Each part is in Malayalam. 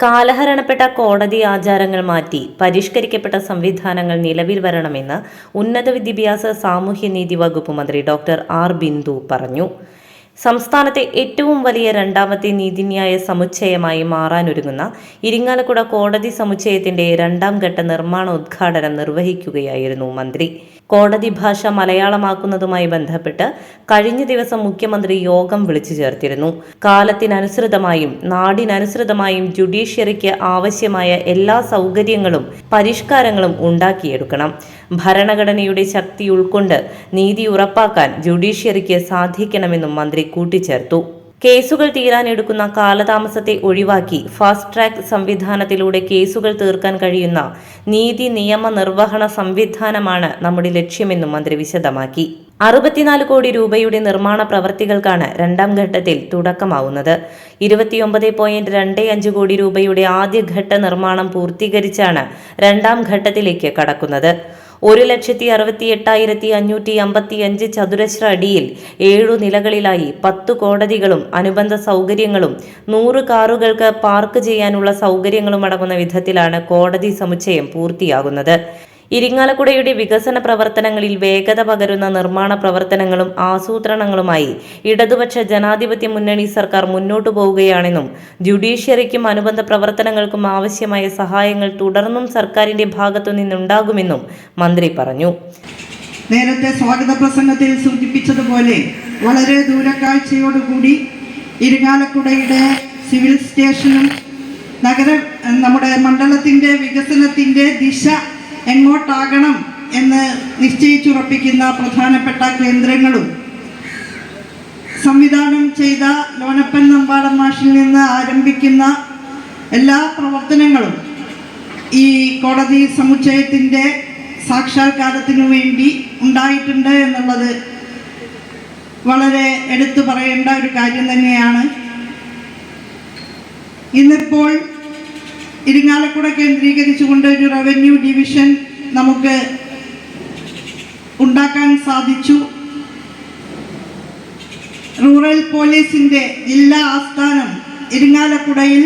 കാലഹരണപ്പെട്ട കോടതി ആചാരങ്ങൾ മാറ്റി പരിഷ്കരിക്കപ്പെട്ട സംവിധാനങ്ങൾ നിലവിൽ വരണമെന്ന് ഉന്നത വിദ്യാഭ്യാസ സാമൂഹ്യനീതി വകുപ്പ് മന്ത്രി ഡോക്ടർ ആർ ബിന്ദു പറഞ്ഞു. സംസ്ഥാനത്തെ ഏറ്റവും വലിയ രണ്ടാമത്തെ നീതിന്യായ സമുച്ചയമായി മാറാനൊരുങ്ങുന്ന ഇരിങ്ങാലക്കുട കോടതി സമുച്ചയത്തിന്റെ രണ്ടാം ഘട്ട നിർമ്മാണോദ്ഘാടനം നിർവഹിക്കുകയായിരുന്നു മന്ത്രി. കോടതി ഭാഷ മലയാളമാക്കുന്നതുമായി ബന്ധപ്പെട്ട് കഴിഞ്ഞ ദിവസം മുഖ്യമന്ത്രി യോഗം വിളിച്ചു ചേർത്തിരുന്നു. കാലത്തിനനുസൃതമായും നാടിനനുസൃതമായും ജുഡീഷ്യറിക്ക് ആവശ്യമായ എല്ലാ സൗകര്യങ്ങളും പരിഷ്കാരങ്ങളും ഉണ്ടാക്കിയെടുക്കണം. ഭരണഘടനയുടെ ശക്തി ഉൾക്കൊണ്ട് നീതി ഉറപ്പാക്കാൻ ജുഡീഷ്യറിക്ക് സാധിക്കണമെന്നും മന്ത്രി കൂട്ടിച്ചേർത്തു. കേസുകൾ തീരാനെടുക്കുന്ന കാലതാമസത്തെ ഒഴിവാക്കി ഫാസ്റ്റ് ട്രാക്ക് സംവിധാനത്തിലൂടെ കേസുകൾ തീർക്കാൻ കഴിയുന്ന നീതി നിയമ നിർവഹണ സംവിധാനമാണ് നമ്മുടെ ലക്ഷ്യമെന്നും മന്ത്രി വിശദമാക്കി. അറുപത്തിനാല് കോടി രൂപയുടെ നിർമ്മാണ പ്രവർത്തികൾക്കാണ് രണ്ടാം ഘട്ടത്തിൽ തുടക്കമാവുന്നത്. ഇരുപത്തിയൊമ്പത് പോയിന്റ് രണ്ട് അഞ്ച് കോടി രൂപയുടെ ആദ്യഘട്ട നിർമ്മാണം പൂർത്തീകരിച്ചാണ് രണ്ടാം ഘട്ടത്തിലേക്ക് കടക്കുന്നത്. ഒരു ലക്ഷത്തി അറുപത്തി എട്ടായിരത്തി അഞ്ഞൂറ്റി അമ്പത്തി അഞ്ച് ചതുരശ്ര അടിയിൽ ഏഴു നിലകളിലായി പത്തു കോടതികളും അനുബന്ധ സൗകര്യങ്ങളും നൂറ് കാറുകൾക്ക് പാർക്ക് ചെയ്യാനുള്ള സൗകര്യങ്ങളും അടങ്ങുന്ന വിധത്തിലാണ് കോടതി സമുച്ചയം പൂർത്തിയാകുന്നത്. ഇരിങ്ങാലക്കുടയുടെ വികസന പ്രവർത്തനങ്ങളിൽ വേഗത പകരുന്ന നിർമ്മാണ പ്രവർത്തനങ്ങളും ആസൂത്രണങ്ങളുമായി ഇടതുപക്ഷ ജനാധിപത്യ മുന്നണി സർക്കാർ മുന്നോട്ടു പോവുകയാണെന്നും ജുഡീഷ്യറിക്കും അനുബന്ധ പ്രവർത്തനങ്ങൾക്കും ആവശ്യമായ സഹായങ്ങൾ തുടർന്നും സർക്കാരിന്റെ ഭാഗത്തു നിന്നുണ്ടാകുമെന്നും മന്ത്രി പറഞ്ഞു. നേരത്തെ സ്വാഗത പ്രസംഗത്തിൽ സൂചിപ്പിച്ചതുപോലെ വളരെ ദൂരക്കാഴ്ചയോടുകൂടി ഇരിങ്ങാലക്കുടയുടെ സിവിൽ സ്റ്റേഷനും നഗര നമ്മുടെ മണ്ഡലത്തിന്റെ വികസനത്തിന്റെ ദിശ എങ്ങോട്ടാകണം എന്ന് നിശ്ചയിച്ചുറപ്പിക്കുന്ന പ്രധാനപ്പെട്ട കേന്ദ്രങ്ങളും സംവിധാനം ചെയ്ത ലോനപ്പൻ നമ്പാടൻ മാഷിൽ നിന്ന് ആരംഭിക്കുന്ന എല്ലാ പ്രവർത്തനങ്ങളും ഈ കോടതി സമുച്ചയത്തിന്റെ സാക്ഷാത്കാരത്തിനു വേണ്ടി ഉണ്ടായിട്ടുണ്ട് എന്നുള്ളത് വളരെ എടുത്തു പറയേണ്ട ഒരു കാര്യം തന്നെയാണ്. ഇന്നിപ്പോൾ ഇരിങ്ങാലക്കുട കേന്ദ്രീകരിച്ചുകൊണ്ട് ഒരു റവന്യൂ ഡിവിഷൻ നമുക്ക് ഉണ്ടാക്കാൻ സാധിച്ചു. റൂറൽ പോലീസിന്റെ ജില്ലാ ആസ്ഥാനം ഇരിങ്ങാലക്കുടയിൽ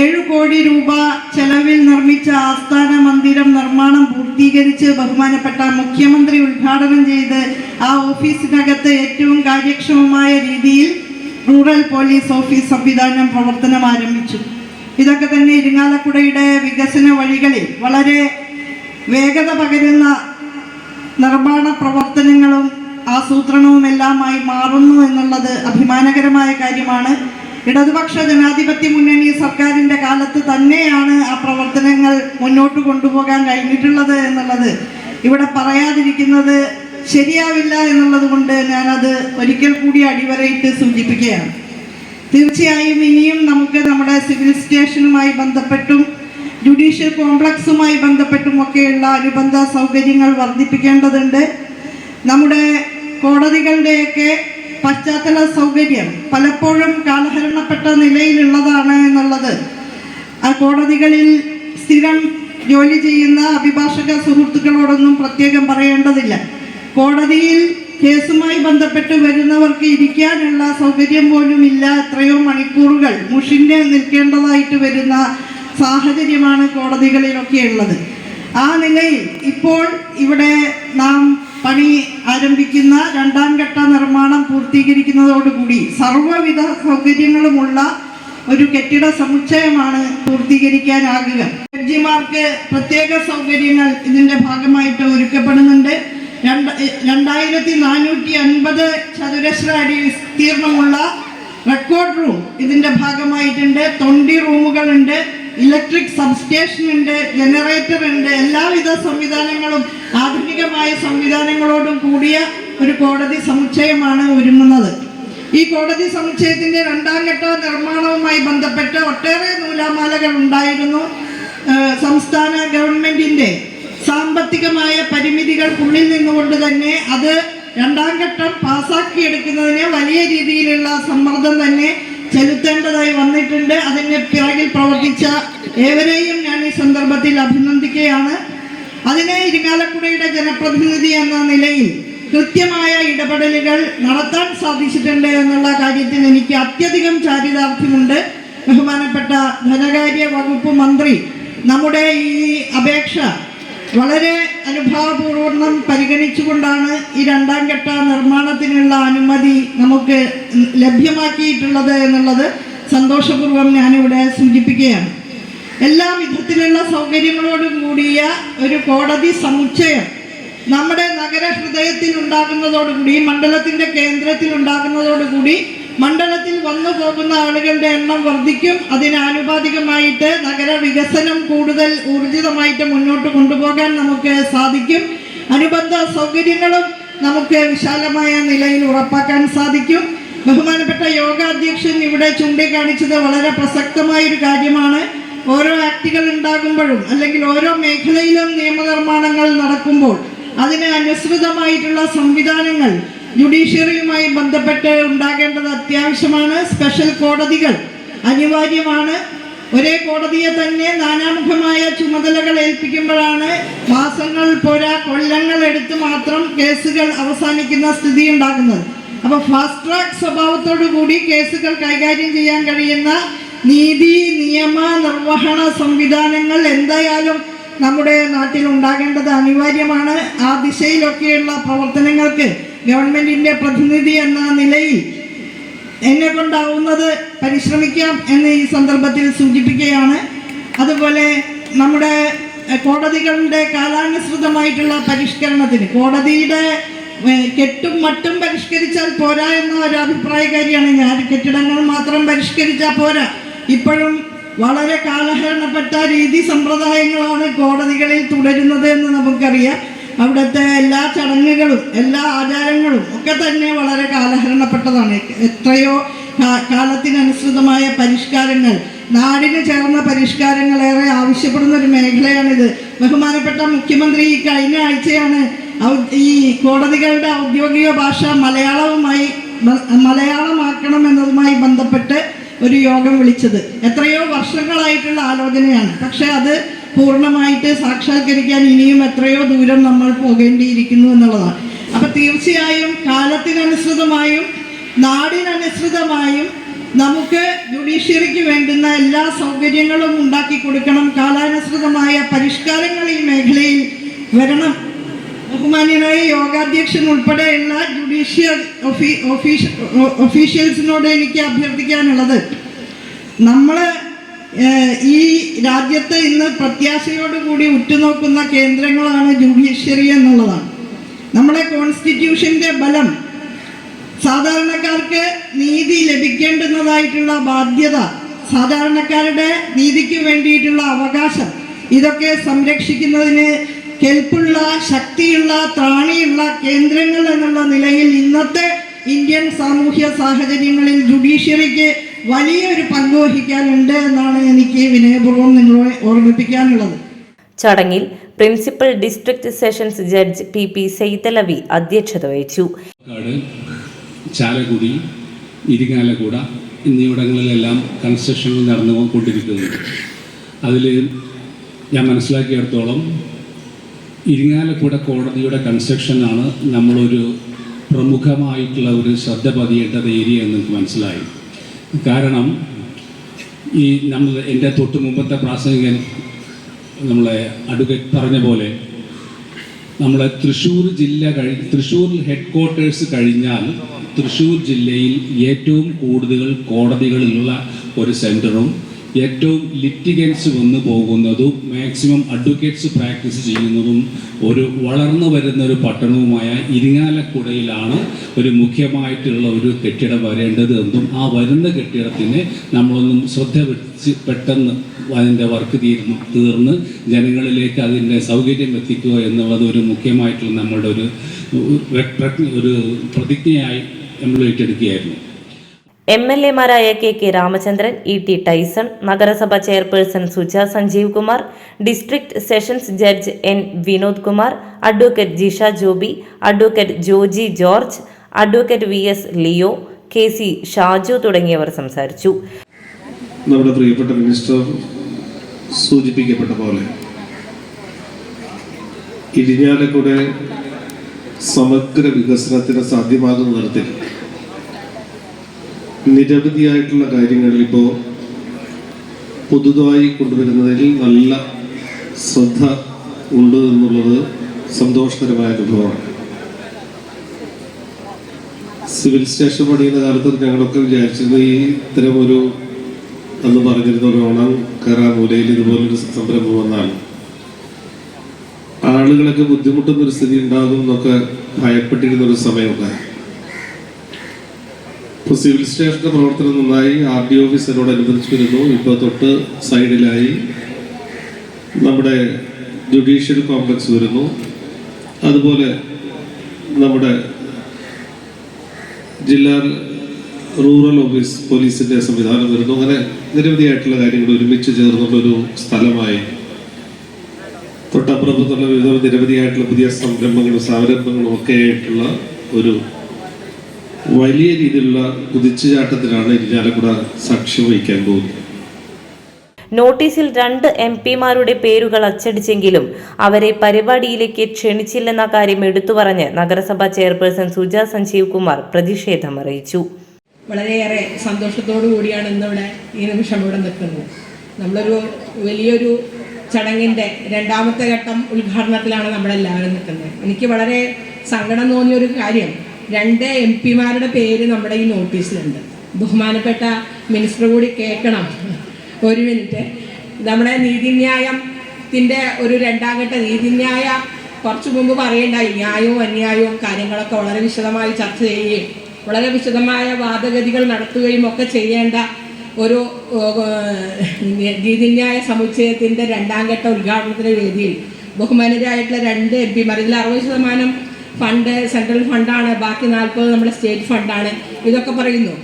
ഏഴു കോടി രൂപ ചെലവിൽ നിർമ്മിച്ച ആസ്ഥാന മന്ദിരം നിർമ്മാണം പൂർത്തീകരിച്ച് ബഹുമാനപ്പെട്ട മുഖ്യമന്ത്രി ഉദ്ഘാടനം ചെയ്ത് ആ ഓഫീസിനകത്ത് ഏറ്റവും കാര്യക്ഷമമായ രീതിയിൽ റൂറൽ പോലീസ് ഓഫീസ് സംവിധാനം പ്രവർത്തനം ആരംഭിച്ചു. ഇതൊക്കെ തന്നെ ഇരിങ്ങാലക്കുടയുടെ വികസന വഴികളിൽ വളരെ വേഗത പകരുന്ന നിർമ്മാണ പ്രവർത്തനങ്ങളും ആസൂത്രണവും എല്ലാമായി മാറുന്നു എന്നുള്ളത് അഭിമാനകരമായ കാര്യമാണ്. ഇടതുപക്ഷ ജനാധിപത്യ മുന്നണി സർക്കാരിന്റെ കാലത്ത് തന്നെയാണ് ആ പ്രവർത്തനങ്ങൾ മുന്നോട്ട് കൊണ്ടുപോകാൻ കഴിഞ്ഞിട്ടുള്ളത് എന്നുള്ളത്. ഇവിടെ പറയാതിരിക്കുന്നത് ശരിയാവില്ല എന്നുള്ളത് കൊണ്ട് ഞാനത് ഒരിക്കൽ കൂടി അടിവരയിട്ട് സൂചിപ്പിക്കുകയാണ്. തീർച്ചയായും ഇനിയും നമുക്ക് നമ്മുടെ സിവിൽ സ്റ്റേഷനുമായി ബന്ധപ്പെട്ടും ജുഡീഷ്യൽ കോംപ്ലക്സുമായി ബന്ധപ്പെട്ടും ഒക്കെയുള്ള അനുബന്ധ സൗകര്യങ്ങൾ വർദ്ധിപ്പിക്കേണ്ടതുണ്ട്. നമ്മുടെ കോടതികളുടെയൊക്കെ പശ്ചാത്തല സൗകര്യം പലപ്പോഴും കാലഹരണപ്പെട്ട നിലയിലുള്ളതാണ് എന്നുള്ളത്. ആ കോടതികളിൽ സ്ഥിരം ജോലി ചെയ്യുന്ന അഭിഭാഷക സുഹൃത്തുക്കളോടൊന്നും പ്രത്യേകം പറയേണ്ടതില്ല. കോടതിയിൽ കേസുമായി ബന്ധപ്പെട്ട് വരുന്നവർക്ക് ഇരിക്കാനുള്ള സൗകര്യം പോലും ഇല്ല എത്രയോ മണിക്കൂറുകൾ മുഷിന്റെ നിൽക്കേണ്ടതായിട്ട് വരുന്ന സാഹചര്യമാണ് കോടതികളിലൊക്കെ ഉള്ളത്. ആ നിലയിൽ ഇപ്പോൾ ഇവിടെ നാം പണി ആരംഭിക്കുന്ന രണ്ടാം ഘട്ട നിർമ്മാണം പൂർത്തീകരിക്കുന്നതോടുകൂടി സർവവിധ സൗകര്യങ്ങളുമുള്ള ഒരു കെട്ടിട സമുച്ചയമാണ് പൂർത്തീകരിക്കാനാകുക. ജഡ്ജിമാർക്ക് പ്രത്യേക സൗകര്യങ്ങൾ ഇതിന്റെ ഭാഗമായിട്ട് ഒരുക്കപ്പെടുന്നുണ്ട്. രണ്ട് രണ്ടായിരത്തി നാനൂറ്റി അൻപത് ചതുരശ്ര അടി വിസ്തീർണമുള്ള റെക്കോർഡ് റൂം. ഇതിന്റെ ഭാഗമായിട്ടുണ്ട് തൊണ്ടി റൂമുകളുണ്ട് ഇലക്ട്രിക് സബ്സ്റ്റേഷൻ ഉണ്ട് ജനറേറ്റർ ഉണ്ട് എല്ലാവിധ സംവിധാനങ്ങളും ആധുനികമായ സംവിധാനങ്ങളോടും കൂടിയ ഒരു കോടതി സമുച്ചയമാണ് ഒരുങ്ങുന്നത്. ഈ കോടതി സമുച്ചയത്തിന്റെ രണ്ടാം ഘട്ട നിർമ്മാണവുമായി ബന്ധപ്പെട്ട് ഒട്ടേറെ നൂലാമാലകൾ ഉണ്ടായിരുന്നു. സംസ്ഥാന ഗവൺമെന്റിന്റെ സാമ്പത്തികമായ പരിമിതികൾക്കുള്ളിൽ നിന്നുകൊണ്ട് തന്നെ അത് രണ്ടാം ഘട്ടം പാസാക്കിയെടുക്കുന്നതിന് വലിയ രീതിയിലുള്ള സമ്മർദ്ദം തന്നെ ചെലുത്തേണ്ടതായി വന്നിട്ടുണ്ട്. അതിന് പിറകിൽ പ്രവർത്തിച്ച ഏവരെയും ഞാൻ ഈ സന്ദർഭത്തിൽ അഭിനന്ദിക്കുകയാണ്. അതിനെ ഇരിങ്ങാലക്കുടയുടെ ജനപ്രതിനിധി എന്ന നിലയിൽ കൃത്യമായ ഇടപെടലുകൾ നടത്താൻ സാധിച്ചിട്ടുണ്ട് എന്നുള്ള കാര്യത്തിൽ എനിക്ക് അത്യധികം ചാരിതാർത്ഥ്യമുണ്ട്. ബഹുമാനപ്പെട്ട ധനകാര്യ വകുപ്പ് മന്ത്രി നമ്മുടെ ഈ അപേക്ഷ വളരെ അനുഭാവപൂർവം പരിഗണിച്ചുകൊണ്ടാണ് ഈ രണ്ടാം ഘട്ട നിർമ്മാണത്തിനുള്ള അനുമതി നമുക്ക് ലഭ്യമാക്കിയിട്ടുള്ളത് എന്നുള്ളത് സന്തോഷപൂർവം ഞാനിവിടെ സൂചിപ്പിക്കുകയാണ്. എല്ലാ വിധത്തിലുള്ള സൗകര്യങ്ങളോടും കൂടിയ ഒരു കോടതി സമുച്ചയം നമ്മുടെ നഗരഹൃദയത്തിൽ ഉണ്ടാകുന്നതോടുകൂടി മണ്ഡലത്തിന്റെ കേന്ദ്രത്തിൽ ഉണ്ടാകുന്നതോടുകൂടി മണ്ഡലത്തിൽ വന്നു പോകുന്ന ആളുകളുടെ എണ്ണം വർദ്ധിക്കും. അതിനാനുപാതികമായിട്ട് നഗര വികസനം കൂടുതൽ ഊർജിതമായിട്ട് മുന്നോട്ട് കൊണ്ടുപോകാൻ നമുക്ക് സാധിക്കും. അനുബന്ധ സൗകര്യങ്ങളും നമുക്ക് വിശാലമായ നിലയിൽ ഉറപ്പാക്കാൻ സാധിക്കും. ബഹുമാനപ്പെട്ട യോഗ അധ്യക്ഷൻ ഇവിടെ ചൂണ്ടിക്കാണിച്ചത് വളരെ പ്രസക്തമായ ഒരു കാര്യമാണ്. ഓരോ ആക്ടുകൾ ഉണ്ടാകുമ്പോഴും അല്ലെങ്കിൽ ഓരോ മേഖലയിലും നിയമനിർമ്മാണങ്ങൾ നടക്കുമ്പോൾ അതിന് അനുസൃതമായിട്ടുള്ള സംവിധാനങ്ങൾ ജുഡീഷ്യറിയുമായി ബന്ധപ്പെട്ട് ഉണ്ടാകേണ്ടത് അത്യാവശ്യമാണ്. സ്പെഷ്യൽ കോടതികൾ അനിവാര്യമാണ്. ഒരേ കോടതിയെ തന്നെ നാനാമുഖമായ ചുമതലകൾ ഏൽപ്പിക്കുമ്പോഴാണ് മാസങ്ങൾ പോരാ കൊല്ലങ്ങൾ എടുത്ത് മാത്രം കേസുകൾ അവസാനിക്കുന്ന സ്ഥിതി ഉണ്ടാകുന്നത്. അപ്പോൾ ഫാസ്റ്റ് ട്രാക്ക് സ്വഭാവത്തോടു കൂടി കേസുകൾ കൈകാര്യം ചെയ്യാൻ കഴിയുന്ന നീതി നിയമ നിർവഹണ സംവിധാനങ്ങൾ എന്തായാലും നമ്മുടെ നാട്ടിൽ ഉണ്ടാകേണ്ടത് അനിവാര്യമാണ്. ആ ദിശയിലൊക്കെയുള്ള പ്രവർത്തനങ്ങൾക്ക് ഗവൺമെന്റിന്റെ പ്രതിനിധി എന്ന നിലയിൽ എന്നെ കൊണ്ടാവുന്നത് പരിശ്രമിക്കാം എന്ന് ഈ സന്ദർഭത്തിൽ സൂചിപ്പിക്കുകയാണ്. അതുപോലെ നമ്മുടെ കോടതികളുടെ കാലാനുസൃതമായിട്ടുള്ള പരിഷ്കരണത്തിന് കോടതിയുടെ കെട്ടും മട്ടും പരിഷ്കരിച്ചാൽ പോരാ എന്ന ഒരു അഭിപ്രായക്കാരിയാണ് ഞാൻ. കെട്ടിടങ്ങൾ മാത്രം പരിഷ്കരിച്ചാൽ പോരാ. ഇപ്പോഴും വളരെ കാലഹരണപ്പെട്ട രീതി സമ്പ്രദായങ്ങളാണ് കോടതികളിൽ തുടരുന്നത് എന്ന് നമുക്കറിയാം. അവിടുത്തെ എല്ലാ ചടങ്ങുകളും എല്ലാ ആചാരങ്ങളും ഒക്കെ തന്നെ വളരെ കാലഹരണപ്പെട്ടതാണ്. എത്രയോ കാലത്തിനനുസൃതമായ പരിഷ്കാരങ്ങൾ നാടിന് ചേർന്ന പരിഷ്കാരങ്ങൾ ഏറെ ആവശ്യപ്പെടുന്ന ഒരു മേഖലയാണിത്. ബഹുമാനപ്പെട്ട മുഖ്യമന്ത്രി കഴിഞ്ഞ ആഴ്ചയാണ് ഈ കോടതികളുടെ ഔദ്യോഗിക ഭാഷ മലയാളവുമായി മലയാളമാക്കണം എന്നതുമായി ബന്ധപ്പെട്ട് ഒരു യോഗം വിളിച്ചത്. എത്രയോ വർഷങ്ങളായിട്ടുള്ള ആലോചനയാണ്. പക്ഷെ അത് പൂർണമായിട്ട് സാക്ഷാത്കരിക്കാൻ ഇനിയും എത്രയോ ദൂരം നമ്മൾ പോകേണ്ടിയിരിക്കുന്നു എന്നുള്ളതാണ്. അപ്പൊ തീർച്ചയായും കാലത്തിനനുസൃതമായും നാടിനനുസൃതമായും നമുക്ക് ജുഡീഷ്യറിക്ക് വേണ്ടുന്ന എല്ലാ സൗകര്യങ്ങളും ഉണ്ടാക്കി കൊടുക്കണം. കാലാനുസൃതമായ പരിഷ്കാരങ്ങൾ ഈ മേഖലയിൽ വരണം. ബഹുമാന്യനായ യോഗാധ്യക്ഷൻ ഉൾപ്പെടെയുള്ള ജുഡീഷ്യൽ ഒഫീ ഒഫീഷ്യ ഒഫീഷ്യൽസിനോട് എനിക്ക് അഭ്യർത്ഥിക്കാനുള്ളത്. നമ്മൾ ഈ രാജ്യത്ത് ഇന്ന് പ്രത്യാശയോടുകൂടി ഉറ്റുനോക്കുന്ന കേന്ദ്രങ്ങളാണ് ജുഡീഷ്യറി എന്നുള്ളതാണ്. നമ്മുടെ കോൺസ്റ്റിറ്റ്യൂഷന്റെ ബലം സാധാരണക്കാർക്ക് നീതി ലഭിക്കേണ്ടുന്നതായിട്ടുള്ള ബാധ്യത സാധാരണക്കാരുടെ നീതിക്ക് വേണ്ടിയിട്ടുള്ള അവകാശം ഇതൊക്കെ സംരക്ഷിക്കുന്നതിന് കെൽപ്പുള്ള ശക്തിയുള്ള ത്രാണിയുള്ള കേന്ദ്രങ്ങൾ എന്നുള്ള നിലയിൽ ഇന്നത്തെ ഇന്ത്യൻ സാമൂഹ്യ സാഹചര്യങ്ങളിൽ ജുഡീഷ്യറിക്ക് വലിയൊരു പങ്ക് വഹിക്കാനുണ്ട് എന്നാണ് എനിക്ക് വിനയപൂർവം നിങ്ങളെ ഓർമ്മിപ്പിക്കാനുള്ളത്. ചടങ്ങിൽ principal district sessions judge P P Saithalavi അധ്യക്ഷത വഹിച്ചു. ചാലക്കുടി ഇരിങ്ങാലക്കുട എന്നിവിടങ്ങളിലെല്ലാം കൺസ്ട്രക്ഷനുകൾ നടന്നുകൊണ്ടിരിക്കുന്നു. അതിൽ ഞാൻ മനസ്സിലാക്കിയിടത്തോളം ഇരിങ്ങാലക്കുട കോടതിയുടെ കൺസ്ട്രക്ഷനാണ് നമ്മളൊരു പ്രമുഖമായിട്ടുള്ള ഒരു ശ്രദ്ധ പതിയേണ്ടത് ഏരിയ എന്ന് എനിക്ക് മനസ്സിലായി. കാരണം ഈ നമ്മൾ എന്റെ തൊട്ട് മുമ്പത്തെ പ്രാസംഗികൻ നമ്മളെ അഡ്വക്കേറ്റ് പറഞ്ഞ പോലെ നമ്മളെ തൃശ്ശൂർ ജില്ല കഴി തൃശ്ശൂർ ഹെഡ് ക്വാർട്ടേഴ്സ് കഴിഞ്ഞാൽ തൃശ്ശൂർ ജില്ലയിൽ ഏറ്റവും കൂടുതൽ കോടതികളിലുള്ള ഒരു സെന്ററും ഏറ്റവും ലിറ്റിഗൻസ് വന്നു പോകുന്നതും മാക്സിമം അഡ്വക്കേറ്റ്സ് പ്രാക്ടീസ് ചെയ്യുന്നതും ഒരു വളർന്നു വരുന്ന ഒരു പട്ടണവുമായ ഇരിങ്ങാലക്കുടയിലാണ് ഒരു മുഖ്യമായിട്ടുള്ള ഒരു കെട്ടിടം വരേണ്ടത് എന്നും ആ വരുന്ന കെട്ടിടത്തിന് നമ്മളൊന്നും ശ്രദ്ധ വെച്ച് പെട്ടെന്ന് അതിന്റെ വർക്ക് തീർന്ന് തീർന്ന് ജനങ്ങളിലേക്ക് അതിന്റെ സൗകര്യം എത്തിക്കുക എന്നുള്ളത് ഒരു മുഖ്യമായിട്ടുള്ള നമ്മളുടെ ഒരു ഒരു- പ്രതിജ്ഞയായി നമ്മൾ ഏറ്റെടുക്കുകയായിരുന്നു. M L എമാരായ K K Ramachandran E T Tyson നഗരസഭ chairperson Suja Sanjeev Kumar district sessions judge N Vinod Kumar advocate Jisha Joby advocate Joji George advocate V S Leo K C Shaju തുടങ്ങിയവർ സംസാരിച്ചു. നമ്മുടെ പ്രിയപ്പെട്ട മിനിസ്റ്റർ സൂചിപ്പിക്കപ്പെട്ട പോലെ ഇരിഞ്ഞാലക്കുടെ സമഗ്ര വികസനത്തിന് സാധ്യമാകുന്ന തരത്തിൽ നിരവധിയായിട്ടുള്ള കാര്യങ്ങൾ ഇപ്പോൾ പുതുതായി കൊണ്ടുവരുന്നതിൽ നല്ല ശ്രദ്ധ ഉണ്ട് എന്നുള്ളത് സന്തോഷകരമായ അനുഭവമാണ്. സിവിൽ സ്റ്റേഷൻ പണിയുന്ന കാലത്ത് ഞങ്ങളൊക്കെ വിചാരിച്ചിരുന്നു ഈ ഇത്തരം ഒരു അന്ന് പറഞ്ഞിരുന്ന ഒരു ഓണം കയറാൻ മൂലയിൽ ഇതുപോലൊരു സംരംഭം വന്നാൽ ആളുകളൊക്കെ ബുദ്ധിമുട്ടുന്ന ഒരു സ്ഥിതി ഉണ്ടാകും എന്നൊക്കെ ഭയപ്പെട്ടിരുന്ന ഒരു സമയമുണ്ടായി. ഇപ്പോൾ സിവിൽ സ്റ്റേഷന്റെ പ്രവർത്തനം നന്നായി. ആർ ഡി ഓഫീസ് എന്നോടനുബന്ധിച്ച് വരുന്നു ഇപ്പോൾ തൊട്ട് സൈഡിലായി നമ്മുടെ ജുഡീഷ്യൽ കോംപ്ലക്സ് വരുന്നു. അതുപോലെ നമ്മുടെ ജില്ലാ റൂറൽ ഓഫീസ് പോലീസിന്റെ സംവിധാനം വരുന്നു. അങ്ങനെ നിരവധിയായിട്ടുള്ള കാര്യങ്ങൾ ഒരുമിച്ച് ചേർന്നുള്ളൊരു സ്ഥലമായി. തൊട്ടപ്പുറത്തുള്ള വിവിധ നിരവധിയായിട്ടുള്ള പുതിയ സംരംഭങ്ങളും സംരംഭങ്ങളും ഒക്കെ ആയിട്ടുള്ള ഒരു വലിയ രീതിയിലുള്ള കുതിച്ചുചാട്ടത്തിനാണ് ഇരിഞ്ഞാലക്കുട സാക്ഷ്യം വഹിക്കാൻ പോകുന്നത്. നോട്ടീസിൽ രണ്ട് എം പിമാരുടെ പേരുകൾ അച്ചടിച്ചെങ്കിലും അവരെ പരിപാടിയിലേക്ക് ക്ഷണിച്ചില്ലെന്ന കാര്യം എടുത്തു പറഞ്ഞ് നഗരസഭാ ചെയർപേഴ്സൺ സുജ സഞ്ജീവ് കുമാർ പ്രതിഷേധം അറിയിച്ചു. വളരെയേറെ സന്തോഷത്തോടു കൂടിയാണ് ഇന്നിവിടെ ഈ നിമിഷം ഇവിടെ നിൽക്കുന്നത്. നമ്മളൊരു വലിയൊരു ചടങ്ങിന്റെ രണ്ടാമത്തെ ഘട്ടം ഉദ്ഘാടനത്തിലാണ് നമ്മളെല്ലാവരും നിൽക്കുന്നത്. എനിക്ക് വളരെ സങ്കടം തോന്നിയൊരു കാര്യം രണ്ട് എം പിമാരുടെ പേര് നമ്മുടെ ഈ നോട്ടീസിലുണ്ട്. ബഹുമാനപ്പെട്ട മിനിസ്റ്റർ കൂടി കേൾക്കണം. ഒരു മിനിറ്റ്. നമ്മുടെ നീതിന്യായത്തിന്റെ ഒരു രണ്ടാം ഘട്ട നീതിന്യായ കുറച്ചു മുമ്പ് പറയേണ്ടായി ന്യായവും അന്യായവും കാര്യങ്ങളൊക്കെ വളരെ വിശദമായി ചർച്ച ചെയ്യുകയും വളരെ വിശദമായ വാദഗതികൾ നടത്തുകയും ഒക്കെ ചെയ്യേണ്ട ഒരു നീതിന്യായ സമുച്ചയത്തിന്റെ രണ്ടാം ഘട്ട ഉദ്ഘാടനത്തിന് വേദിയിൽ ബഹുമാനരായിട്ടുള്ള രണ്ട് എം പിമാർ. ഇതിൽ അറുപത് ശതമാനം ഫണ്ട് സെൻട്രൽ ഫണ്ടാണ് ബാക്കി നാൽപ്പത് നമ്മുടെ സ്റ്റേറ്റ് ഫണ്ടാണ്. ഇതൊക്കെ പറയുന്നു.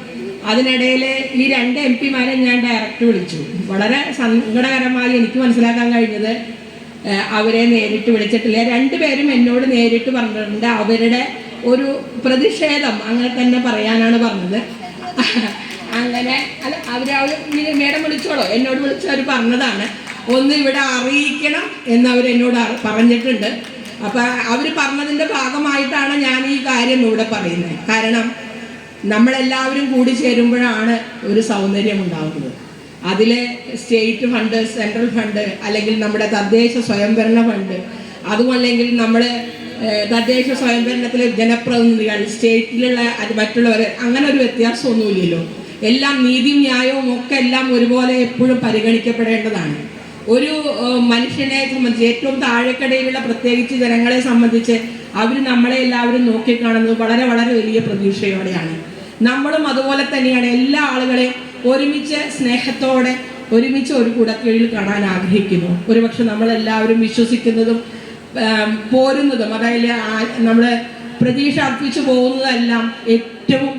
അതിനിടയിൽ ഈ രണ്ട് എം പിമാരെ ഞാൻ ഡയറക്റ്റ് വിളിച്ചു. വളരെ സങ്കടകരമായി എനിക്ക് മനസ്സിലാക്കാൻ കഴിഞ്ഞത് അവരെ നേരിട്ട് വിളിച്ചിട്ടില്ല. രണ്ടുപേരും എന്നോട് നേരിട്ട് പറഞ്ഞിട്ടുണ്ട്. അവരുടെ ഒരു പ്രതിഷേധം അങ്ങനെ തന്നെ പറയാനാണ് പറഞ്ഞത്. അങ്ങനെ അല്ല അവർ മേഡം വിളിച്ചോളോ. എന്നോട് വിളിച്ച് അവർ പറഞ്ഞതാണ്. ഒന്ന് ഇവിടെ അറിയിക്കണം എന്ന് അവർ എന്നോട് പറഞ്ഞിട്ടുണ്ട്. അപ്പം അവർ പറഞ്ഞതിന്റെ ഭാഗമായിട്ടാണ് ഞാൻ ഈ കാര്യം ഇവിടെ പറയുന്നത്. കാരണം നമ്മളെല്ലാവരും കൂടി ചേരുമ്പോഴാണ് ഒരു സൗന്ദര്യം ഉണ്ടാകുന്നത് അതിലെ സ്റ്റേറ്റ് ഫണ്ട് സെൻട്രൽ ഫണ്ട് അല്ലെങ്കിൽ നമ്മുടെ തദ്ദേശ സ്വയംഭരണ ഫണ്ട് അതുമല്ലെങ്കിൽ നമ്മൾ തദ്ദേശ സ്വയംഭരണത്തിലെ ജനപ്രതിനിധികൾ സ്റ്റേറ്റിലുള്ള മറ്റുള്ളവർ അങ്ങനെ ഒരു വ്യത്യാസമൊന്നുമില്ലല്ലോ. എല്ലാം നീതിയും ന്യായവും ഒക്കെ എല്ലാം ഒരുപോലെ എപ്പോഴും പരിഗണിക്കപ്പെടേണ്ടതാണ്. ഒരു മനുഷ്യനെ സംബന്ധിച്ച് ഏറ്റവും താഴെക്കടയിലുള്ള പ്രത്യേകിച്ച് ജനങ്ങളെ സംബന്ധിച്ച് അവർ നമ്മളെ എല്ലാവരും നോക്കിക്കാണുന്നത് വളരെ വളരെ വലിയ പ്രതീക്ഷയോടെയാണ്. നമ്മളും അതുപോലെ തന്നെയാണ് എല്ലാ ആളുകളെയും ഒരുമിച്ച് സ്നേഹത്തോടെ ഒരുമിച്ച് ഒരു കുടക്കീഴിൽ കാണാൻ ആഗ്രഹിക്കുന്നു. ഒരുപക്ഷെ നമ്മളെല്ലാവരും വിശ്വസിക്കുന്നതും പോരുന്നതും അതായത് നമ്മൾ പ്രതീക്ഷ അർപ്പിച്ചു പോകുന്നതെല്ലാം ഏറ്റവും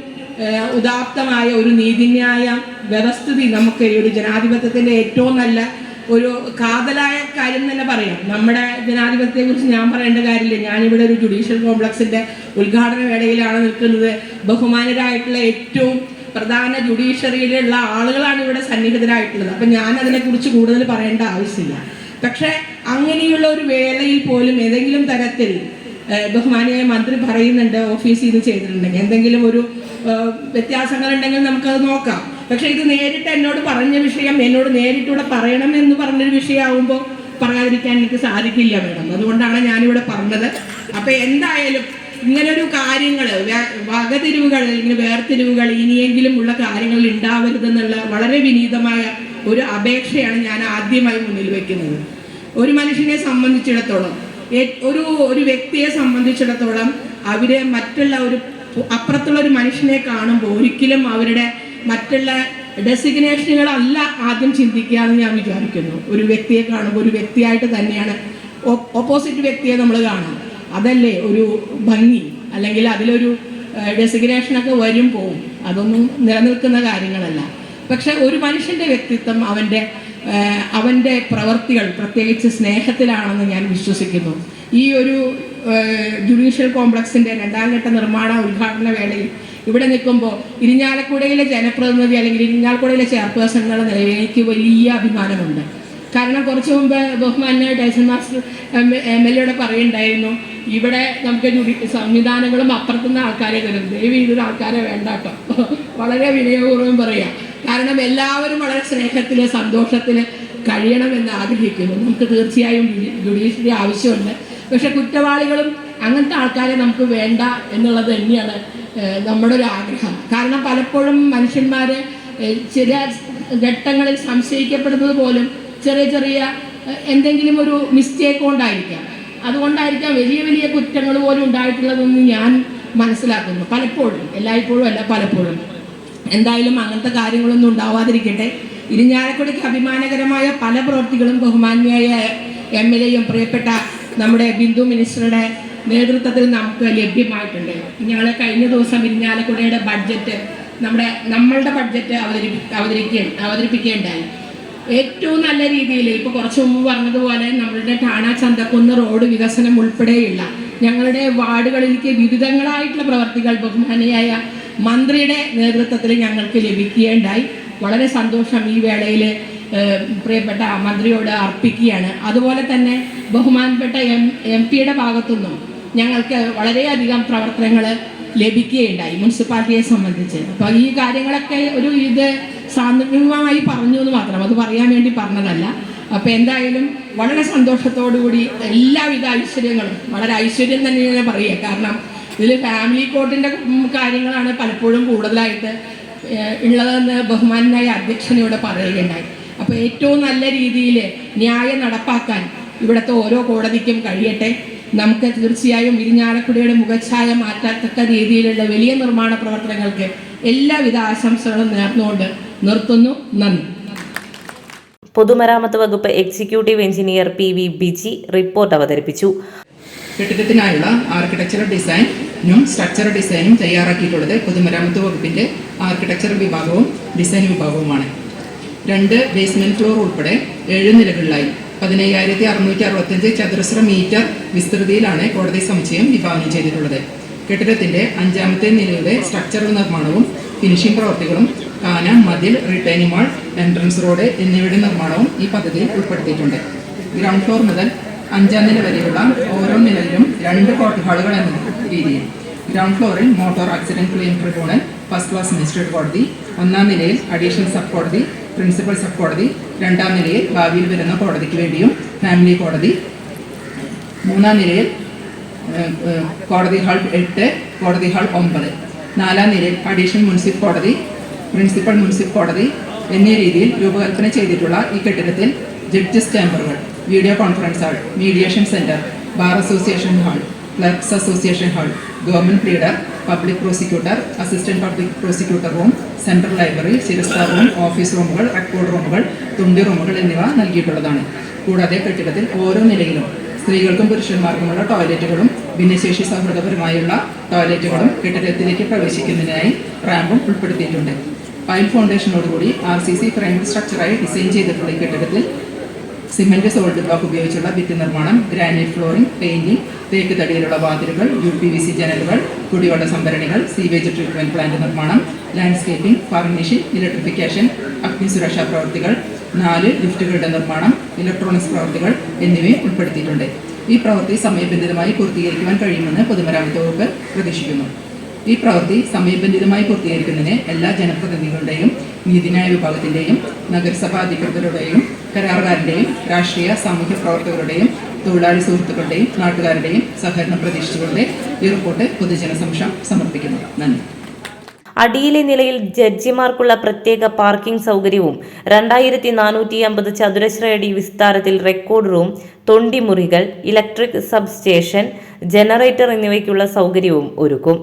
ഉദാത്തമായ ഒരു നീതിന്യായ വ്യവസ്ഥിതി നമുക്ക് ഈ ഒരു ജനാധിപത്യത്തിന്റെ ഏറ്റവും നല്ല ഒരു കാതലായ കാര്യം തന്നെ പറയാം. നമ്മുടെ ജനാധിപത്യത്തെ കുറിച്ച് ഞാൻ പറയേണ്ട കാര്യമില്ല. ഞാനിവിടെ ഒരു ജുഡീഷ്യൽ കോംപ്ലക്സിന്റെ ഉദ്ഘാടന വേളയിലാണ് നിൽക്കുന്നത്. ബഹുമാനരായിട്ടുള്ള ഏറ്റവും പ്രധാന ജുഡീഷ്യറിയിലുള്ള ആളുകളാണ് ഇവിടെ സന്നിഹിതരായിട്ടുള്ളത്. അപ്പം ഞാൻ അതിനെക്കുറിച്ച് കൂടുതൽ പറയേണ്ട ആവശ്യമില്ല. പക്ഷേ അങ്ങനെയുള്ള ഒരു വേളയിൽ പോലും ഏതെങ്കിലും തരത്തിൽ ബഹുമാനിയായ മന്ത്രി പറയുന്നുണ്ട് ഓഫീസിൽ നിന്ന് ചെയ്തിട്ടുണ്ടെങ്കിൽ. എന്തെങ്കിലും ഒരു വ്യത്യാസങ്ങളുണ്ടെങ്കിൽ നമുക്കത് നോക്കാം. പക്ഷെ ഇത് നേരിട്ട് എന്നോട് പറഞ്ഞ വിഷയം എന്നോട് നേരിട്ടൂടെ പറയണം എന്ന് പറഞ്ഞൊരു വിഷയമാകുമ്പോൾ പറയാതിരിക്കാൻ എനിക്ക് സാധിക്കില്ല മേഡം. അതുകൊണ്ടാണ് ഞാനിവിടെ പറഞ്ഞത്. അപ്പം എന്തായാലും ഇങ്ങനൊരു കാര്യങ്ങൾ വകതിരിവുകൾ അല്ലെങ്കിൽ വേർതിരിവുകൾ ഇനിയെങ്കിലും ഉള്ള കാര്യങ്ങൾ ഉണ്ടാവരുതെന്നുള്ള വളരെ വിനീതമായ ഒരു അപേക്ഷയാണ് ഞാൻ ആദ്യമായി മുന്നിൽ വയ്ക്കുന്നത് ഒരു മനുഷ്യനെ സംബന്ധിച്ചിടത്തോളം ഒരു ഒരു വ്യക്തിയെ സംബന്ധിച്ചിടത്തോളം അവരെ മറ്റുള്ള ഒരു അപ്പുറത്തുള്ള ഒരു മനുഷ്യനെ കാണുമ്പോൾ ഒരിക്കലും അവരുടെ മറ്റുള്ള ഡെസിഗ്നേഷനുകളല്ല ആദ്യം ചിന്തിക്കുക എന്ന് ഞാൻ വിചാരിക്കുന്നു. ഒരു വ്യക്തിയെ കാണുമ്പോൾ ഒരു വ്യക്തിയായിട്ട് തന്നെയാണ് ഓപ്പോസിറ്റ് വ്യക്തിയെ നമ്മൾ കാണും അതല്ലേ ഒരു ഭംഗി? അല്ലെങ്കിൽ അതിലൊരു ഡെസിഗ്നേഷനൊക്കെ വരും പോവും. അതൊന്നും നിലനിൽക്കുന്ന കാര്യങ്ങളല്ല. പക്ഷെ ഒരു മനുഷ്യന്റെ വ്യക്തിത്വം അവന്റെ അവന്റെ പ്രവർത്തികൾ പ്രത്യേകിച്ച് സ്നേഹത്തിലാണെന്ന് ഞാൻ വിശ്വസിക്കുന്നു. ഈ ഒരു ജുഡീഷ്യൽ കോംപ്ലക്സിന്റെ രണ്ടാം ഘട്ട നിർമ്മാണ ഉദ്ഘാടന വേളയിൽ ഇവിടെ നിൽക്കുമ്പോൾ ഇരിഞ്ഞാലക്കുടയിലെ ജനപ്രതിനിധി അല്ലെങ്കിൽ ഇരിഞ്ഞാലക്കുടയിലെ ചെയർപേഴ്സൺ എന്നുള്ള നിലയിൽ എനിക്ക് വലിയ അഭിമാനമുണ്ട്. കാരണം കുറച്ച് മുമ്പ് ബഹുമാന്യ ടൈസൺ മാസ്റ്റർ എം എൽ എയുടെ പറയുണ്ടായിരുന്നു ഇവിടെ നമുക്ക് സംവിധാനങ്ങളും അപ്പുറത്തുനിന്ന് ആൾക്കാരെ തരും. ദയവ് ഇതൊരു ആൾക്കാരെ വേണ്ട കേട്ടോ. വളരെ വിനയപൂർവം പറയാം. കാരണം എല്ലാവരും വളരെ സ്നേഹത്തിൽ സന്തോഷത്തിൽ കഴിയണമെന്ന് ആഗ്രഹിക്കുന്നു. നമുക്ക് തീർച്ചയായും ജുഡീഷ്യറി ആവശ്യമുണ്ട്. പക്ഷെ കുറ്റവാളികളും അങ്ങനത്തെ ആൾക്കാരെ നമുക്ക് വേണ്ട എന്നുള്ളത് തന്നെയാണ് നമ്മുടെ ഒരു ആഗ്രഹം കാരണം പലപ്പോഴും മനുഷ്യന്മാർ ചില ഘട്ടങ്ങളിൽ സംശയിക്കപ്പെടുന്നത് പോലും ചെറിയ ചെറിയ എന്തെങ്കിലും ഒരു മിസ്റ്റേക്ക് കൊണ്ടായിരിക്കാം. അതുകൊണ്ടായിരിക്കാം വലിയ വലിയ കുറ്റങ്ങൾ പോലും ഉണ്ടായിട്ടുള്ളതെന്ന് ഞാൻ മനസ്സിലാക്കുന്നു. പലപ്പോഴും എല്ലായ്പ്പോഴും അല്ല പലപ്പോഴും. എന്തായാലും അങ്ങനത്തെ കാര്യങ്ങളൊന്നും ഉണ്ടാവാതിരിക്കട്ടെ. ഇരിഞ്ഞാലക്കുടയ്ക്ക് അഭിമാനകരമായ പല പ്രവൃത്തികളും ബഹുമാന്യായ എം എൽ എയും പ്രിയപ്പെട്ട നമ്മുടെ ബിന്ദു മിനിസ്റ്ററുടെ നേതൃത്വത്തിൽ നമുക്ക് ലഭ്യമായിട്ടുണ്ട്. ഞങ്ങൾ കഴിഞ്ഞ ദിവസം ഇരിഞ്ഞാലക്കുടയുടെ ബഡ്ജറ്റ് നമ്മുടെ നമ്മളുടെ ബഡ്ജറ്റ് അവതരിപ്പി അവതരിക്കുക അവതരിപ്പിക്കുകയുണ്ടായി. ഏറ്റവും നല്ല രീതിയിൽ ഇപ്പോൾ കുറച്ച് മുമ്പ് പറഞ്ഞതുപോലെ നമ്മളുടെ ഠാണ ചന്തക്കുന്ന് റോഡ് വികസനം ഉൾപ്പെടെയുള്ള ഞങ്ങളുടെ വാർഡുകളിലേക്ക് വിവിധങ്ങളായിട്ടുള്ള പ്രവർത്തികൾ ബഹുമാനിയായ മന്ത്രിയുടെ നേതൃത്വത്തിൽ ഞങ്ങൾക്ക് ലഭിക്കുകയുണ്ടായി. വളരെ സന്തോഷം ഈ വേളയിൽ പ്രിയപ്പെട്ട മന്ത്രിയോട് അർപ്പിക്കുകയാണ്. അതുപോലെ തന്നെ ബഹുമാനപ്പെട്ട എം എം പിയുടെ ഭാഗത്തുനിന്നും ഞങ്ങൾക്ക് വളരെയധികം പ്രവർത്തനങ്ങൾ ലഭിക്കുകയുണ്ടായി മുനിസിപ്പാലിറ്റിയെ സംബന്ധിച്ച്. അപ്പോൾ ഈ കാര്യങ്ങളൊക്കെ ഒരു ഇത് സാന്ദർഭികമായി പറഞ്ഞു എന്ന് മാത്രം അത് പറയാൻ വേണ്ടി പറഞ്ഞതല്ല. അപ്പോൾ എന്തായാലും വളരെ സന്തോഷത്തോടുകൂടി എല്ലാവിധ ഐശ്വര്യങ്ങളും വളരെ ഐശ്വര്യം തന്നെ ഞാൻ പറയുക. കാരണം ഇതിൽ ഫാമിലി കോർട്ടിന്റെ കാര്യങ്ങളാണ് പലപ്പോഴും കൂടുതലായിട്ട് ഉള്ളതെന്ന് ബഹുമാനായ അധ്യക്ഷനോട് പറയുകയുണ്ടായി. അപ്പോൾ ഏറ്റവും നല്ല രീതിയിൽ ന്യായം നടപ്പാക്കാൻ ഇവിടുത്തെ ഓരോ കോടതിക്കും കഴിയട്ടെ. നമുക്ക് തീർച്ചയായും ഇരിഞ്ഞാലക്കുടിയുടെ മുഖച്ഛായ മാറ്റാത്തക്ക രീതിയിലുള്ള വലിയ നിർമ്മാണ പ്രവർത്തനങ്ങൾക്ക് എല്ലാവിധ ആശംസകളും നേർന്നുകൊണ്ട് നിർത്തുന്നു. നന്ദി. പൊതുമരാമത്ത് വകുപ്പ് executive engineer P V Biji report അവതരിപ്പിച്ചു. കെട്ടിടത്തിനായുള്ള ആർക്കിടെക്ചറൽ ഡിസൈനും സ്ട്രക്ചർ ഡിസൈനും തയ്യാറാക്കിയിട്ടുള്ളത് പൊതുമരാമത്ത് വകുപ്പിന്റെ ആർക്കിടെക്ചർ വിഭാഗവും ഡിസൈൻ വിഭാഗവുമാണ്. രണ്ട് ബേസ്മെന്റ് ഫ്ലോർ ഉൾപ്പെടെ ഏഴ് നിലകളിലായി. പതിനയ്യായിരത്തി അറുന്നൂറ്റി അറുപത്തഞ്ച് ചതുരശ്ര മീറ്റർ വിസ്തൃതിയിലാണ് കോടതി സമുച്ചയം വിഭാവനം ചെയ്തിട്ടുള്ളത്. കെട്ടിടത്തിന്റെ അഞ്ചാമത്തെ നിലയുടെ സ്ട്രക്ചറൽ നിർമ്മാണവും ഫിനിഷിംഗ് പ്രവർത്തികളും കാന മതിൽ റിട്ടേണിംഗ് മാൾ എൻട്രൻസ് റോഡ് എന്നിവയുടെ നിർമ്മാണവും ഈ പദ്ധതിയിൽ ഉൾപ്പെടുത്തിയിട്ടുണ്ട്. ഗ്രൗണ്ട് ഫ്ലോർ മുതൽ അഞ്ചാം നില വരെയുള്ള ഓരോ നിലയിലും രണ്ട് കോർട്ട് ഹാളുകൾ എന്ന രീതിയിൽ. ഗ്രൗണ്ട് ഫ്ലോറിൽ motor accident claim tribunal first class magistrate കോടതി ഒന്നാം നിലയിൽ അഡീഷണൽ സബ് കോടതി പ്രിൻസിപ്പൽ സബ് കോടതി രണ്ടാം നിലയിൽ ഭാവിയിൽ വരുന്ന കോടതിക്ക് വേണ്ടിയും ഫാമിലി കോടതി. മൂന്നാം നിലയിൽ കോടതി ഹാൾ എട്ട് കോടതി ഹാൾ ഒമ്പത്. നാലാം നിലയിൽ അഡീഷണൽ മുനിസിപ്പൽ കോടതി പ്രിൻസിപ്പൽ മുനിസിപ്പൽ കോടതി എന്നീ രീതിയിൽ രൂപകൽപ്പന ചെയ്തിട്ടുള്ള ഈ കെട്ടിടത്തിൽ judges ചേംബറുകൾ video conference hall mediation centre bar association hall clerks association hall government pleader public prosecutor assistant public prosecutor room central library ചിരസ്ഥ room office റൂമുകൾ റെക്കോർഡ് റൂമുകൾ തുണ്ടി റൂമുകൾ എന്നിവ നൽകിയിട്ടുള്ളതാണ്. കൂടാതെ കെട്ടിടത്തിൽ ഓരോ നിലയിലും സ്ത്രീകൾക്കും പുരുഷന്മാർക്കുമുള്ള ടോയ്ലറ്റുകളും ഭിന്നശേഷി സൗഹൃദപരമായുള്ള ടോയ്ലറ്റുകളും കെട്ടിടത്തിലേക്ക് പ്രവേശിക്കുന്നതിനായി റാമ്പും ഉൾപ്പെടുത്തിയിട്ടുണ്ട്. പൈൽ ഫൗണ്ടേഷനോടുകൂടി ആർ സി സി ഫ്രെയിം സ്ട്രക്ചറായി ഡിസൈൻ ചെയ്തിട്ടുള്ള ഈ കെട്ടിടത്തിൽ സിമന്റ് സോൾഡ് ബ്ലോക്ക് ഉപയോഗിച്ചുള്ള ഭിത്തി നിർമ്മാണം ഗ്രാനൈറ്റ് ഫ്ലോറിംഗ് പെയിന്റിംഗ് തേക്ക് തടിയിലുള്ള വാതിലുകൾ യു പി വി സി ജനലുകൾ കുടിവെള്ള സംഭരണികൾ സീവേജ് ട്രീറ്റ്മെന്റ് പ്ലാന്റ് നിർമ്മാണം ലാൻഡ്സ്കേപ്പിംഗ് ഫർണിഷിംഗ് ഇലക്ട്രിഫിക്കേഷൻ അഗ്നി സുരക്ഷാ പ്രവർത്തികൾ നാല് ലിഫ്റ്റുകളുടെ നിർമ്മാണം ഇലക്ട്രോണിക്സ് പ്രവർത്തികൾ എന്നിവയും ഉൾപ്പെടുത്തിയിട്ടുണ്ട്. ഈ പ്രവൃത്തി സമയബന്ധിതമായി പൂർത്തീകരിക്കുവാൻ കഴിയുമെന്ന് പൊതുമരാമത്ത് വകുപ്പ് പ്രതീക്ഷിക്കുന്നു. ഈ പ്രവൃത്തി സമയബന്ധിതമായി പൂർത്തീകരിക്കുന്നതിന് എല്ലാ ജനപ്രതിനിധികളുടെയും നീതിന്യായ വിഭാഗത്തിന്റെയും നഗരസഭാ അധികൃതരുടെയും കരാറുകാരുടെയും രാഷ്ട്രീയ സാമൂഹ്യ പ്രവർത്തകരുടെയും തൊഴിലാളി സുഹൃത്തുക്കളുടെയും നാട്ടുകാരുടെയും സഹകരണം പ്രതീക്ഷിച്ചുകൊണ്ട് ഈ റിപ്പോർട്ട് പൊതുജനസമക്ഷം സമർപ്പിക്കുന്നു. നന്ദി. അടിയിലെ നിലയിൽ ജഡ്ജിമാർക്കുള്ള പ്രത്യേക പാർക്കിംഗ് സൗകര്യവും രണ്ടായിരത്തി നാനൂറ്റി അമ്പത് ചതുരശ്ര അടി വിസ്താരത്തിൽ റെക്കോർഡ് റൂം തൊണ്ടിമുറികൾ ഇലക്ട്രിക് സബ്സ്റ്റേഷൻ ജനറേറ്റർ എന്നിവയ്ക്കുള്ള സൗകര്യവും ഒരുക്കും.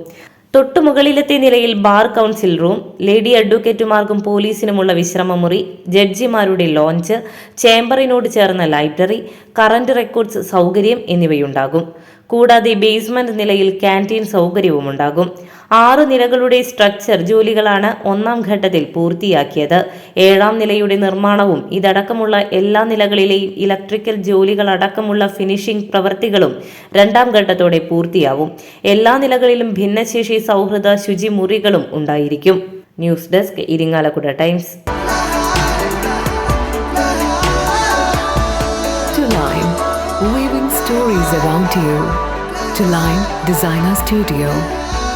തൊട്ടുമുകളിലത്തെ നിലയിൽ ബാർ കൗൺസിൽ റൂം ലേഡി അഡ്വക്കേറ്റുമാർക്കും പോലീസിനുമുള്ള വിശ്രമമുറി ജഡ്ജിമാരുടെ ലോഞ്ച് ചേംബറിനോട് ചേർന്ന ലൈബ്രറി കറന്റ് റെക്കോർഡ്സ് സൗകര്യം എന്നിവയുണ്ടാകും. കൂടാതെ ബേസ്മെന്റ് നിലയിൽ ക്യാന്റീൻ സൗകര്യവും ഉണ്ടാകും ആറ് നിലകളുടെ സ്ട്രക്ചർ ജോലികളാണ് ഒന്നാം ഘട്ടത്തിൽ പൂർത്തിയാക്കിയത്. ഏഴാം നിലയുടെ നിർമ്മാണവും ഇതടക്കമുള്ള എല്ലാ നിലകളിലെയും ഇലക്ട്രിക്കൽ ജോലികളടക്കമുള്ള ഫിനിഷിംഗ് പ്രവൃത്തികളും രണ്ടാം ഘട്ടത്തോടെ പൂർത്തിയാവും. എല്ലാ നിലകളിലും ഭിന്നശേഷി സൗഹൃദ ശുചിമുറികളും ഉണ്ടായിരിക്കും. News desk Irinjalakuda Times. Stories around you. To Line Designer Studio,